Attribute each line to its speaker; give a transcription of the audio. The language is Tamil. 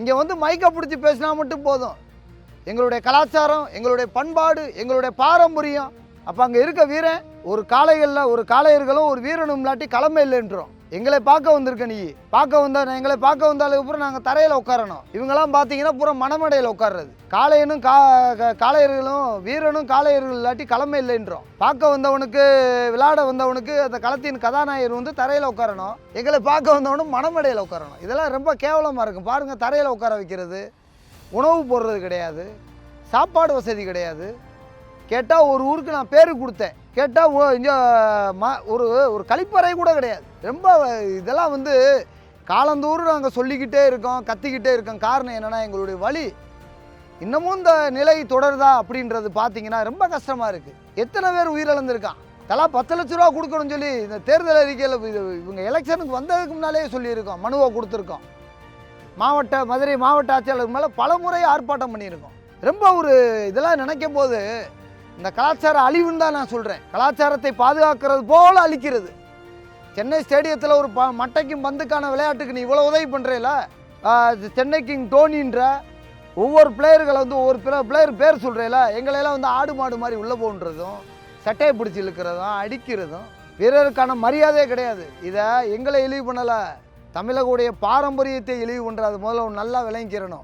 Speaker 1: இங்கே வந்து மைக்கை பிடிச்சி பேசினா மட்டும் போதும். எங்களுடைய கலாச்சாரம் எங்களுடைய பண்பாடு எங்களுடைய பாரம்பரியம். அப்போ அங்கே இருக்க வீரன் ஒரு காளைகளில் ஒரு காளையர்களும் ஒரு வீரனும் இல்லாட்டி கிளம்ப இல்லைன்றோம். எங்களை பார்க்க வந்திருக்க நீ. பார்க்க வந்தா எங்களை பார்க்க வந்தாலும் அப்புறம் நாங்கள் தரையில் உட்காரணும். இவங்கெல்லாம் பார்த்தீங்கன்னா பூரா மணமடையில் உட்கார்றது. காளையனும் கா க- காளையர்களும் வீரனும் காளையர்கள் இல்லாட்டி கிளம்ப இல்லைன்றோம். பார்க்க வந்தவனுக்கு விளையாட வந்தவனுக்கு அந்த களத்தின் கதாநாயகர் வந்து தரையில் உட்காரணும். எங்களை பார்க்க வந்தவனும் மணமடையில் உட்காரணும். இதெல்லாம் ரொம்ப கேவலமாக இருக்கும். பாருங்கள் தரையில் உட்கார வைக்கிறது. உணவு போடுறது கிடையாது. சாப்பாடு வசதி கிடையாது. கேட்டால் ஒரு ஊருக்கு நான் பேர் கொடுத்தேன். கேட்டால் இங்கே மா ஒரு ஒரு கழிப்பறை கூட கிடையாது. ரொம்ப இதெல்லாம் வந்து காலந்தோறும் நாங்கள் சொல்லிக்கிட்டே இருக்கோம் கத்திக்கிட்டே இருக்கோம். காரணம் என்னென்னா எங்களுடைய வழி இன்னமும் இந்த நிலை தொடருதா அப்படின்றது பார்த்தீங்கன்னா ரொம்ப கஷ்டமாக இருக்குது எத்தனை பேர் உயிரிழந்திருக்கான்? தலா பத்து லட்ச ரூபா கொடுக்கணும்னு சொல்லி இந்த தேர்தல் அறிக்கையில் இவங்க எலெக்ஷனுக்கு வந்ததுக்கு முன்னாலே சொல்லியிருக்கோம் மனுவை கொடுத்துருக்கோம். மாவட்ட மதுரை மாவட்ட ஆட்சியாளர் மேலே பல முறை ஆர்ப்பாட்டம் பண்ணியிருக்கோம். ரொம்ப ஒரு இதெல்லாம் நினைக்கும் போது இந்த கலாச்சார அழிவுன்னு தான் நான் சொல்கிறேன் கலாச்சாரத்தை பாதுகாக்கிறது போல் அழிக்கிறது. சென்னை ஸ்டேடியத்தில் ஒரு ப மட்டைக்கும் பந்துக்கான விளையாட்டுக்கு நீ இவ்வளோ உதவி பண்ணுறேல சென்னை கிங் டோனின்ற ஒவ்வொரு பிளேயர்களை வந்து ஒவ்வொரு பிளேயர் பேர் சொல்கிறேல எங்களையெல்லாம் வந்து ஆடு மாடு மாதிரி உள்ளே போன்றதும் சட்டையை பிடிச்சி இழுக்கிறதும் அடிக்கிறதும் வீரருக்கான மரியாதையே கிடையாது. இதை எங்களை இழிவு பண்ணலை. தமிழகுடைய பாரம்பரியத்தை இழிவு பண்ணுறது முதல்ல நல்லா விளங்கிக்கிறணும்.